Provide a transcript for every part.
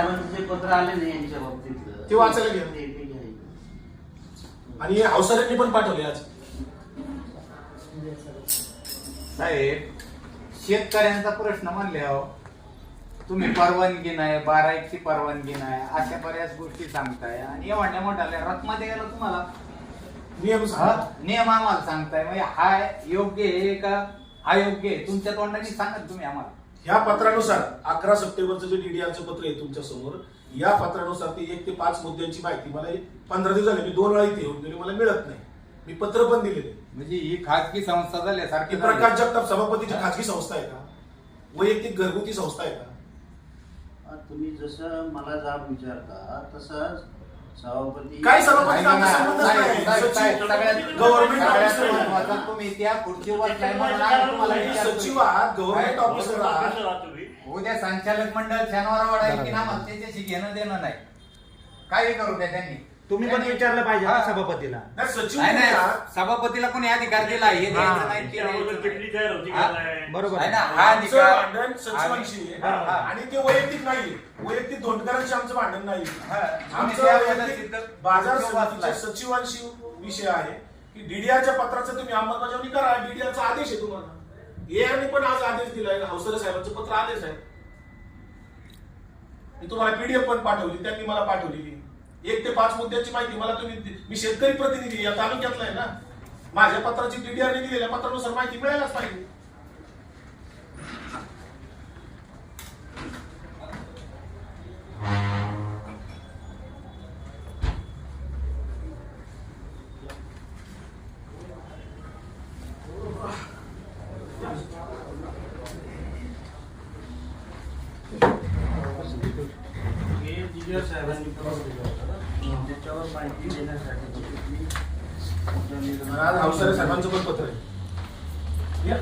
जे पत्र आले नाही यांच्या बाबतीतलं. ते वाचायला. ते- ते घ्यायचं. आणि हौसऱ्यांनी पण पाठवले आज. साहेब शेतकऱ्यांचा प्रश्न म्हणल्यावर तुम्ही परवानगी नाही बारा एकची परवानगी नाही अशा बऱ्याच गोष्टी सांगताय. आणि एवढ्या मोठ्या रकमा द्यायला तुम्हाला. नियम हा? सांगा नियम आम्हाला सांगताय. म्हणजे हा योग्य आहे का? अयोग्य आहे. तुमच्या तोंडाने सांगा तुम्ही आम्हाला. ह्या पत्रानुसार अकरा सप्टेंबरचं जे डीडीआरचं पत्र आहे तुमच्यासमोर या पत्रानुसार ते एक ते पाच मुद्द्यांची माहिती मला हे पंधरा दिवस झाले मी दोन वेळा इथे येऊन गेले मला मिळत नाही. मी पत्र पण दिलेले. म्हणजे ही खाजगी संस्था झाल्यासारखी की प्रकाश जगताप सभापतीची खाजगी संस्था आहे का? वैयक्तिक घरगुती संस्था आहे का? हा, तुम्ही जसं मला जाब विचारता तसं सभापती काय सभापती? ना, गव्हर्नमेंट तुम्ही त्या. सचिव आहात गव्हर्नमेंट काय? ऑफिसर आहात उद्या संचालक मंडळ शनिवार आहे की आम्हाला त्याच्याशी घेणं देणं नाही काही करू द्या त्यांनी तुम्ही पण विचारलं पाहिजे हा. ना सभापतीला नाही सचिव नाही तुम्ही नाही आहात. सभापतीला कोणी अधिकार दिला हे द्यायचं. नाही, ते द्यायचं किटली तयार होती. का नाही? बरोबर आहे. ना हा आमचं अधिकार भांडण सचिवांशी आहे. हा, हा. आणि ते वैयक्तिक नाही वैयक्तिक धोंडकरांशी आमचं भांडण नाही हा. त्या वैयक्तिक बाजार समितीच्या. सचिवांशी विषय आहे की डीडीआरच्या पत्राचं तुम्ही अंमलबजावणी करा. डीडीआरचा आदेश आहे तुम्हाला. ए पण आज आदेश दिलाय. हौसरे साहेबांचं पत्र आदेश आहे. मी तुम्हाला पीडीएफ पण पाठवली. त्यांनी मला पाठवलेली. एक ते पाच मुद्द्याची माहिती मला तुम्ही मी शेतकरी प्रतिनिधी या तालुक्यातला आहे ना. माझ्या पत्राची डीडीआरने दिलेल्या पत्रानुसार माहिती मिळायलाच पाहिजे हे DDR साहेबांनी पत्र दिलं होतं. त्याच्यावर माहिती देण्यासाठी तुम्ही तुमच्या आणि निर्णय- आज हौसरे साहेबांचं पण पत्र आहे या.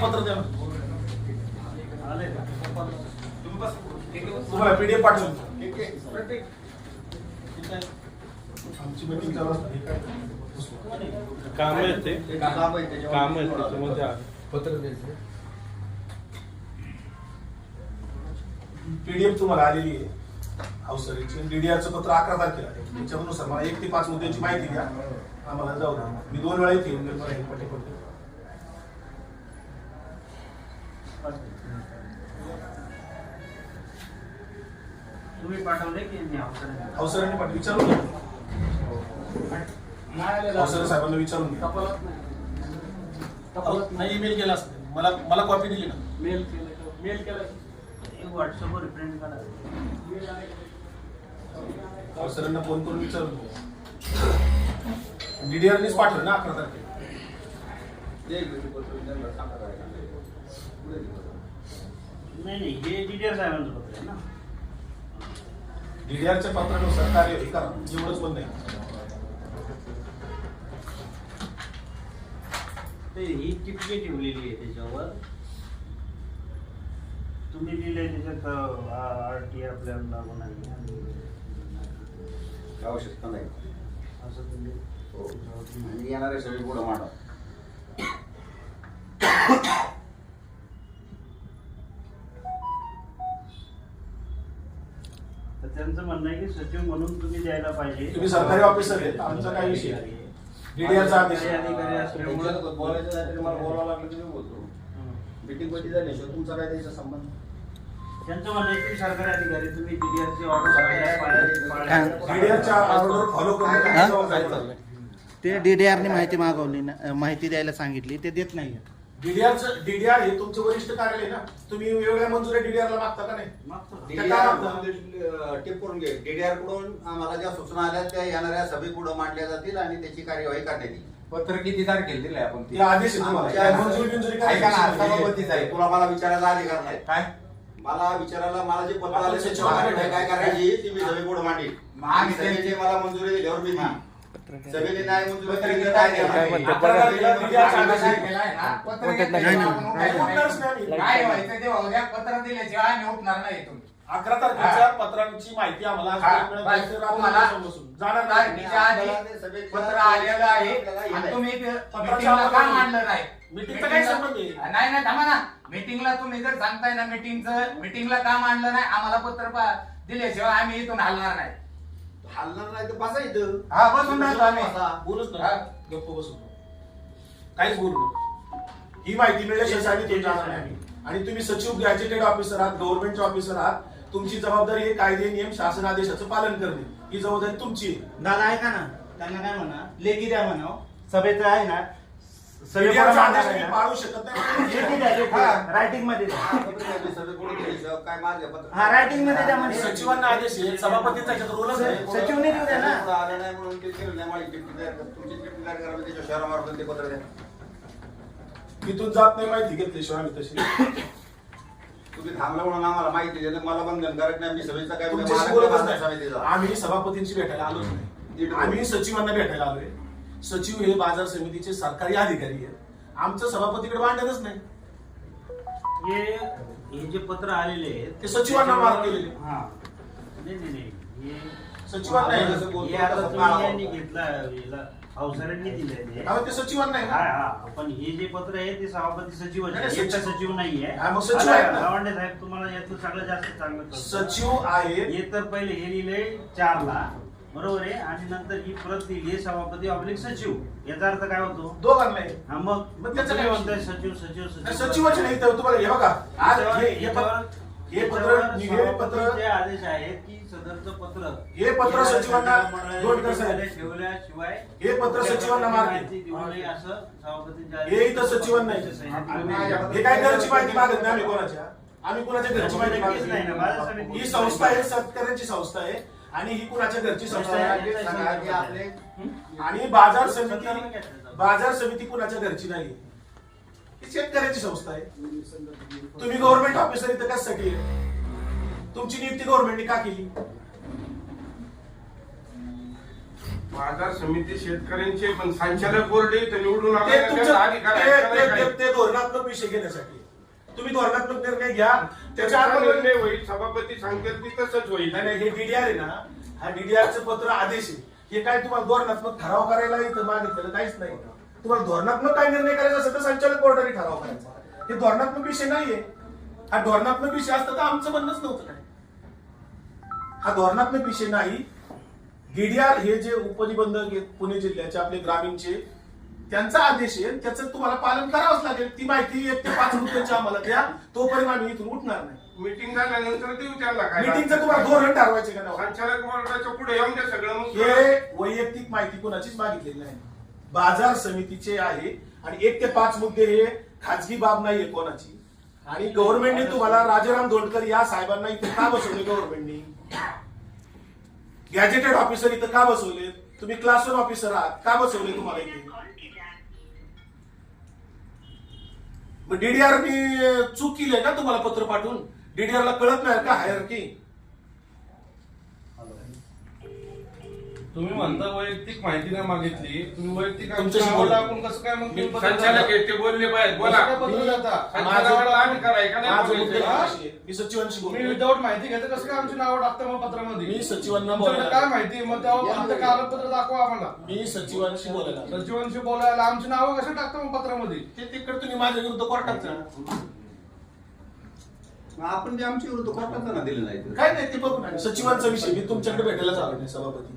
पत्र द्या? तुम्हाला पीडीएफ पाठवून आमची मीटिंग चालू असते हे काय? काम आहे ते काम आहे त्याच्यामध्ये आहे. पीडीएफ तुम्हाला आलेली आहे. अवसरीची डीडीआरचं पत्र अकरा तारखेला आहे. त्याच्यानुसार मला एक ते पाच मुद्द्यांची माहिती द्या. आम्हाला जाऊ द्या. मी दोन वेळा मला हे पटे-पटे. तुम्ही पाठवले की अवसराने? पाठ विचारून घ्या. अवसरे साहेबांना विचारून घ्या. नाही. ईमेल केला असतं. मला मला कॉपी दिली ना. हे व्हॉट्सअपवर प्रिंट करा. अवसरांना फोन करून विचारून घ्या डीडीआरनीच पाठवलं ना अकरा तारखेला? नाही नाही हे डीडीआर साहेबांचं पत्र आहे ना. डीडीआरच्या पत्रानुसार कार्य हे करा. एवढंच पण नाही. ते ही टिपणी ठेवलेली आहे त्याच्यावर. तुम्ही दिले त्याच्यात आर टी आपल्याला लागून आहे आणि आवश्यकता नाही. असं तुम्ही आणि येणारे सगळे पुढे मांडा. तर त्यांचं म्हणणं आहे की सचिव म्हणून तुम्ही द्यायला पाहिजे. तुम्ही सरकारी ऑफिसर आहेत आमचा काय विषय सरकारी आहे. अधिकारी असल्यामुळे बोलायचं नाही तरी मला बोलावं लागलं मी बोलतो. हं. मीटिंग कधी झाल्याशिवाय तुमचा काय द्यायचा संबंध? त्यांचं म्हणणं आहे की सरकारी अधिकारी तुम्ही डीडीआरची ऑर्डर डीडीआरच्या ऑर्डर फॉलो करून काय चाललंय? ते डीडीआरने माहिती मागवली ना अं, माहिती द्यायला सांगितली ते देत नाही डीडीआरचं डीडीआर हे तुमचं वरिष्ठ कार्यालय आहे ना? तुम्ही वेगवेगळ्या मंजुऱ्या डीडीआरला मागता का नाही? मागतो ना. टिप करून घे. डीडीआरकडून आम्हाला ज्या सूचना आल्या त्या येणाऱ्या सभे पुढे मांडल्या जातील आणि त्याची कार्यवाही करण्यात येईल. पत्र किती तारखेला दिलंय आपण ते. आदेश आहे तुम्हाला. काय मंजुरी बिंजुरी काय? ऐका ना तुला मला विचारायला अधिकार नाही. काय? मला विचारायला मला जे पत्र आले त्याची सचिवांकडे मागणी काय करायची? ती मी सभे पुढे मांडील मग आम्ही सभेने त्यांची- मला मंजुरी दिल्यावर मी हा. सभेने नाही मंजुरी पत्र दिली तर काय? पत्र. काय ते पत्र दिल्याशिवाय आम्ही उठणार नाही इथून. अकरा तारखेच्या पत्रांची माहिती आम्हाला आज हा, मिळाली तुम्हाला बसून. जाणार नाही. तारखेच्या आधी पत्र आलेलं आहे आणि तुम्ही ते का मांडलं नाही? मीटिंगचा काय संबंध आहे? नाही नाही थांबा ना. मीटिंगला तुम्ही जर सांगताय ना मीटिंगचं मीटिंगला का मांडलं नाही? आम्हाला पत्र पा- दिल्याशिवाय आम्ही इथून हलणार नाही. हलणार नाही तर बसा इथं. हा बसून राहतो आम्ही. बसा. बोलूच हा. ना गप्प बसून काहीच बोलू नका. ही माहिती मिळल्याशिवाय आम्ही तुम्ही जाणार नाही आणि तुम्ही सचिव गॅजेटेड ऑफिसर आहात गव्हर्नमेंटचे ऑफिसर आहात. तुमची जबाबदारी आहे कायदे नियम शासन आदेशाचं पालन करणे. ही जबाबदारी तुमची आहे. दादा ऐका ना. त्यांना काय म्हणा लेखी द्या म्हणाव सभेचं आहे ना मीडियाचा आदेश सभेत तुम्ही पाळू शकत लेखी द्या नाही लेखी रायटिंगमध्ये द्या. सभेकडून घ्यायचं, काय माझ्या पत्र हा रायटिंगमध्ये द्या म्हणजे. सचिवांना आदेश आहे सभापतीचा याच्यात रोलच नाही. सचिवने देऊ द्या ना. पुढं आलं नाही म्हणून ते केलं नाही, माझी चिठ्ठी तयार कर. तुमची चिठ्ठी तयार करा, मी त्याच्या शहरामार्फत ते पत्र द्या. तिथून जात नाही माहिती घेतल्याशिवाय आम्ही तशी. तुम्ही थांबला म्हणून आम्हाला माहिती देणं मला बंधनकारक नाही. मी सभेचा काय तुमच्याशी महाराष्ट्र बोलतच बांधकाम नाही. समितीचा. आम्ही सभापतींशी भेटायला आलोच नाही आम्ही सचिवांना भेटायला आलोय. सचिव हे बाजार समितीचे सरकारी अधिकारी आहेत. आमचं सभापतीकडे भांडणच नाही. हे हे जे पत्र आलेले आहेत ते सचिवांना मार्क केलेले. हा. नाही नाही नाही. हे सचिवांना हे आता तसं तुम्ही पाळावं. यांनी घेतला याला अवसरांनी दिले ते. हा, ते सचिवांना आहे हा ना? हा पण हे जे पत्र आहे ते सभापती नाही, सचिव- सचिव नाहीये. हा, मग सचिव आहेत ना. गावंडे साहेब तुम्हाला यातलं सगळं जास्त चांगलं कळतं. सचिव आहे. हे तर पहिले हे लिहिले चारला. बरोबर आहे? आणि नंतर ही प्रत लिहिली सभापती ऑब्लिक सचिव. याचा अर्थ काय होतो? दोघांना आहे. हा मग मग त्याचं तुम्ही काय? म्हणताय सचिव सचिव नाही, सचिव सचिवाचे नाही तर तुम्हाला हे बघा. आज हे- हे पत्र हे पत्र आदेश आहेत की सदरचं पत्र हे पत्र सचिवांना साहेब. ठेवल्याशिवाय हे पत्र सचिवांना असं हे इथं सचिवांना नाही. हे काय घरची माहिती मागत नाही आम्ही कोणाच्या? आम्ही कोणाच्या घरची माहिती मागत नाही. ही संस्था आहे शेतकऱ्यांची संस्था आहे आणि ही कुणाच्या घरची संस्था आहे? आणि बाजार समिती बाजार समिती कुणाच्या घरची नाही? ही शेतकऱ्याची संस्था आहे. तुम्ही गव्हर्नमेंट ऑफिसर इथं कशासाठी आहे? तुमची नियुक्ती गव्हर्नमेंटने का केली? बाजार समिती शेतकऱ्यांचे पण संचालक बोर्ड निवडून ते आलेला तुमचं त्याचा अधिकार आहे. ते- त्याला ते- काय? ते- ते धोरणात्मक विषय घेण्यासाठी. तुम्ही धोरणात्मक निर्णय घ्या. त्याच्या त्याचा निर्णय होईल सभापती सांगतील ती तसंच होईल. नाही नाही, हे डीडीआर आहे ना. हा डीडीआरचं पत्र आदेश आहे. हे काय तुम्हाला धोरणात्मक ठराव करायला इथं मागितलेलं काहीच नाही. तुम्हाला धोरणात्मक काय निर्णय करायचा असेल तर संचालक बोर्डाने ठराव करायचा. हे धोरणात्मक विषय नाहीये. हा धोरणात्मक विषय असता तर आमचं म्हणणंच नव्हतं. हा धोरणात्मक विषय नाही. डीडीआर हे जे उपनिबंधक पुणे जिल्ह्याचे आपले ग्रामीणचे त्यांचा आदेश आहे. त्याचं तुम्हाला पालन करावंच लागेल. ती माहिती एक ते पाच मुद्द्यांची आम्हाला द्या. तोपर्यंत आम्ही इथून उठणार नाही. मीटिंग झाल्यानंतर देऊ त्यांना काय मीटिंगचं तुम्हाला धोरण ठरवायचे का नाही संचालक बोर्डाच्या पुढे येऊन ते सगळं मग हे वैयक्तिक माहिती कोणाचीच मागितलेली नाही. बाजार समितीचे आहे. आणि एक ते पाच मुद्दे हे खाजगी बाब नाहीये कोणाची. आणि गव्हर्नमेंटने तुम्हाला राजाराम धोंडकर या साहेबांना इथे का बसवले गव्हर्नमेंटने? गॅजेटेड ऑफिसर इथं का बसवले? तुम्ही क्लास वन ऑफिसर आहात. का बसवले तुम्हाला इथे? मग डीडीआर चूक केली आहे का तुम्हाला पत्र पाठवून? डीडीआर ला कळत नाही का हायर की तुम्ही म्हणता वैयक्तिक माहिती नाही मागितली. तुम्ही वैयक्तिक आमची तुमच्याशी नावं बोलतो. टाकून कसं काय मग तुम्ही पत्र संचालक? आहे ते बोलले पाहिजे. कसं काय पत्र? संचालकाला का नाही बोलायचं? मी सचिवांशी तुम्ही बोलतो विदाऊट माहिती घेता कसं काय आमची नावं टाकता मग पत्रामध्ये? मी सचिवांना तुमच्याकडे बोलायला काय माहिती मग तेव्हा फक्त कागदपत्र दाखवा आम्हाला. मी सचिवांशी बोलायला. सचिवांशी बोलायला आमची नावं कशी टाकता मग पत्रामध्ये? ते तिकडे तुम्ही माझ्या विरुद्ध कोर्टात जा. मग आपण जे आमच्या विरुद्ध कोर्टाचं ना दिलं नाही तर. काय नाही ते बघू ना सचिवांचा विषय. मी तुमच्याकडे भेटायला आलो नाही सभापती.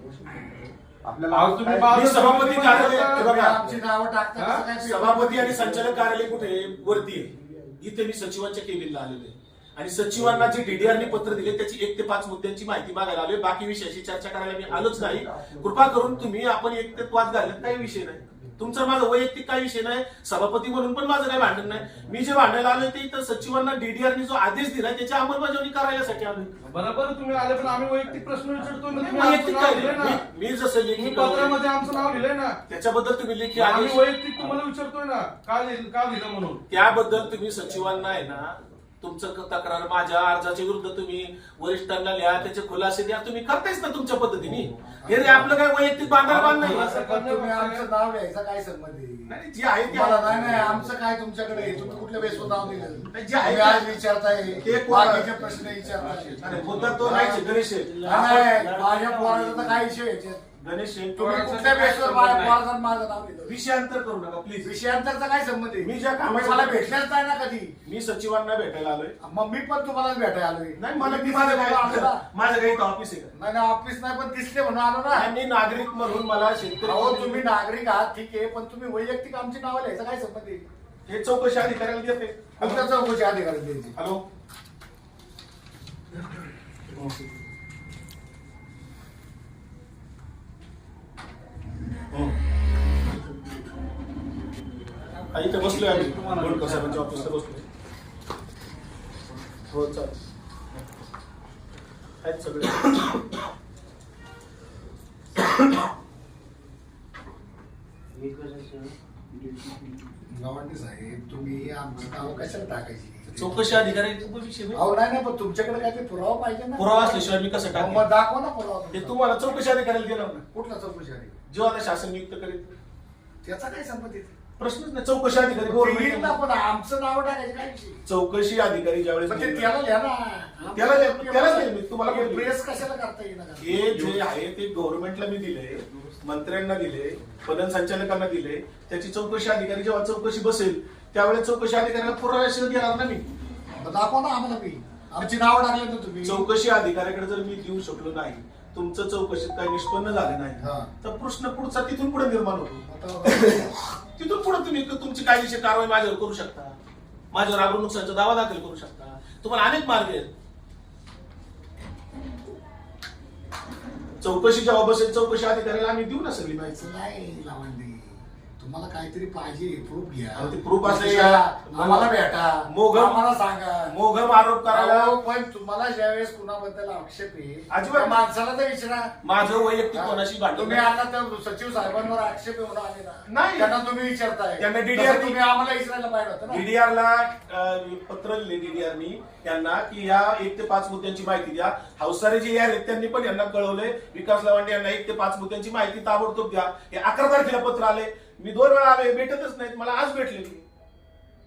अहो, तुम्ही मी सभापती कार्यालय- आता- बघा. आमची नावं टाकता? कसं काय सभापती आणि संचालक कार्यालय कुठे आहे? वरती आहे. इथे मी सचिवांच्या केबिनला आलेलो आहे. आणि सचिवांना जे डीडीआरने पत्र दिले त्याची एक ते पाच मुद्द्यांची माहिती मागायला आलोय. बाकी विषयाची चर्चा करायला मी आलोच नाही. कृपा करून तुम्ही आपण एक ते वाद घालत काही विषय नाही. तुमचं माझं वैयक्तिक काही विषय नाही सभापती म्हणून पण माझं काही भांडण नाही. मी जे भांडायला आलोय ते इथं सचिवांना डीडीआरने जो आदेश दिला त्याची अंमलबजावणी करायसाठी आलोय. बरोबर तुम्ही आले पण आम्ही वैयक्तिक प्रश्न विचारतो ना तुम्ही वैयक्तिक काय? दिलंय ना. मी- मी जसं लेखी तुम्ही पत्रामध्ये आमचं नाव लिहिलंय ना. त्याच्याबद्दल तुम्ही लेखी आम्ही आदेश वैयक्तिक तुम्हाला विचारतोय ना. का लिहिलं का लिहिलं म्हणून? त्याबद्दल तुम्ही सचिवांना आहे ना तुमचं क- तक्रार माझ्या अर्जाच्या विरुद्ध तुम्ही वरिष्ठांना लिहा त्याचे खुलासे द्या तुम्ही करतायच ना तुमच्या पद्धतीने हे रे आपलं काय वैयक्तिक बांधायला बांध नाही असं पण तुम्ही आमचं नाव घ्यायचं काय संबंध आहे? नाही, जे आहे ते आहे. नाही नाही आमचं काय तुमच्याकडे? तुम्ही कुठल्या बेसवर नाव दिलं नाही, जे आहे तुम्ही आज ते- विचारताय ते कोण- बाकीचे प्रश्न विचारताय अरे मुद्दा तो गणेश आहे. नाही, माझ्या पोराचा तर काय विषय आहे याच्यात? गणेश तुम्ही कुठल्या बेसवर माझं नाव दिलं विषयांतर करू नका प्लीज विषयांतरचा काय संबंध आहे मी ज्या कामाचं- मला भेटल्याच नाही ना कधी? मी सचिवांना भेटायला आलोय. मग मी पण तुम्हाला भेटायला आलोय. नाही मला मी माझं काय. माझं काही ऑफिस आहे का? नाही नाही, ऑफिस नाही पण दिसले म्हणून आलो ना. मी नागरिक म्हणून मला अहो शेतकरी तुम्ही नागरिक आहात ठीक आहे पण तुम्ही वैयक्तिक आमची नावं लिहायचं काय संबंध आहे? हे चौकशी अधिकाऱ्याला देते चौकशी अधिकारी द्यायची हॅलो? इथे बसलोय आम्ही. ऑफिसला बसलोय. हो चालेल. आहेत सगळे. गव्हाणे साहेब तुम्ही आमची नावं कशाला टाकायची? चौकशी अधिकारी. अहो नाही नाही पण तुमच्याकडे काय ते पुरावा पाहिजे ना. पुरावा असल्याशिवाय मी कसं मग दाखवा ना पुरावा ते. तुम्हाला चौकशी अधिकाऱ्याला दिला. ना कुठला चौकशी आहे जो आता शासन नियुक्त करेल? त्याचा काय संबंध आहे? प्रश्नच नाही. चौकशी अधिकारी government- पण आमचं नाव टाकायचं काय विषय? चौकशी अधिकारी ज्यावेळेस पण ते नेमले- त्याला लिहा ना. त्याला लिहा- त्यालाच लिहा मी, तुम्हाला. प्रेस कशाला करता येईल हे जे आहे ते गव्हर्नमेंटला मी दिले मंत्र्यांना दिले पणन संचालकांना दिले. त्याची चौकशी अधिकारी जेव्हा चौकशी बसेल त्यावेळेस चौकशी अधिकाऱ्याला पुराव्याशिवाय देणार ना मी. दाखवा ना आम्हाला मी आमची नावं टाकले ना तुम्ही. चौकशी अधिकाऱ्याकडे जर मी देऊ शकलो नाही तुमचं चौकशीत काही निष्पन्न झालं. नाही. तर प्रश्न पुढचा तिथून पुढे निर्माण होतो. तिथून पुढे तुम्ही तुमची कायदेशीर कारवाई माझ्यावर करू शकता. माझ्यावर आबरू नुकसानचा दावा दाखल करू शकता. तुम्हाला अनेक मार्ग आहेत. चौकशी जेव्हा बसेल चौकशी अधिकाऱ्याला आम्ही देऊ ना सगळी माहिती? तुम्हाला काहीतरी पाहिजे प्रूफ घ्या. अहो, ते proof या, आम्हाला भेटा. मोघम- आम्हाला सांगा. मोघम आरोप करायला अहो, पण तुम्हाला ज्यावेळेस कुणाबद्दल आक्षेप आहे अजिबात त्या माणसाला तर विचारा. माझं वैयक्तिक कोणाशी भांडण तुम्ही नाही. आता त्या सचिव साहेबांवर आक्षेप येऊन आले ना नाही. त्यांना तुम्ही विचारताय. त्यांना DDR तसं तुम्ही आम्हाला विचारायला पाहिजे होतं ना. DDR ला अं, पत्र लिहिले डीडीआरनी त्यांना की ह्या एक ते पाच मुद्द्यांची माहिती द्या. हौसारे जे आहेत त्यांनी पण यांना कळवलंय. विकास लवांडे यांना एक ते पाच मुद्द्यांची माहिती ताबडतोब द्या. हे अकरा तारखेला पत्र आले मी दोन वेळा आले भेटतच नाहीत मला आज भेटले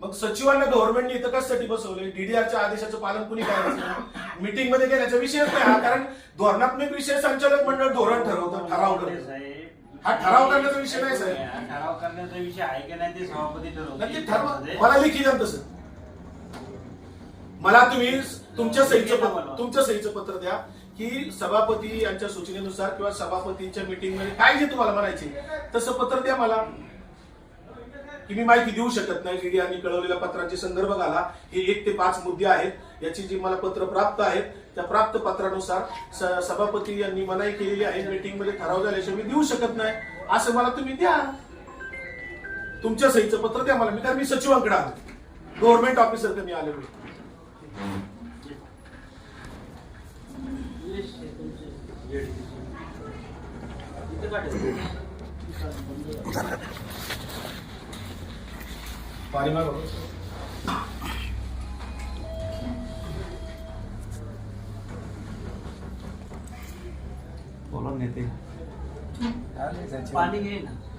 मग सचिवांना गव्हर्नमेंटने इथं कशासाठी बसवले डीडीआरच्या आदेशाचं पालन कुणी करायचं? मीटिंगमध्ये घेण्याचा विषयच नाही हा कारण धोरणात्मक विषय संचालक मंडळ धोरण ठरवतं ठराव करतं. हा ठराव करण्याचा विषय नाही, साहेब. हा ठराव करण्याचा विषय आहे की नाही ते सभापती ठरवा. मला लिखी द्या तसं. मला तुम्ही तुमच्या सहीचं तुमच्या सहीचं पत्र द्या. की सभापती यांच्या सूचनेनुसार किंवा सभापतींच्या मीटिंगमध्ये काय जे तुम्हाला म्हणायचे तसं पत्र द्या मला. की मी माहिती देऊ शकत नाही. ईडीआरनी कळवलेल्या पत्रांचे संदर्भ घाला. हे एक ते पाच मुद्दे आहेत. याची जी मला पत्र प्राप्त आहेत त्या प्राप्त पत्रानुसार सभापती यांनी मनाई केलेली आहे. मीटिंगमध्ये ठराव झाल्याशिवाय मी देऊ शकत नाही. असं मला तुम्ही द्या. तुमच्या सहीचं पत्र द्या मला. मी कारण मी सचिवांकडे आलो. गव्हर्नमेंट ऑफिसर मी आलेलो आहे. इथं काढायचं. पाणी मागव. बोला नेते पाणी घे ना.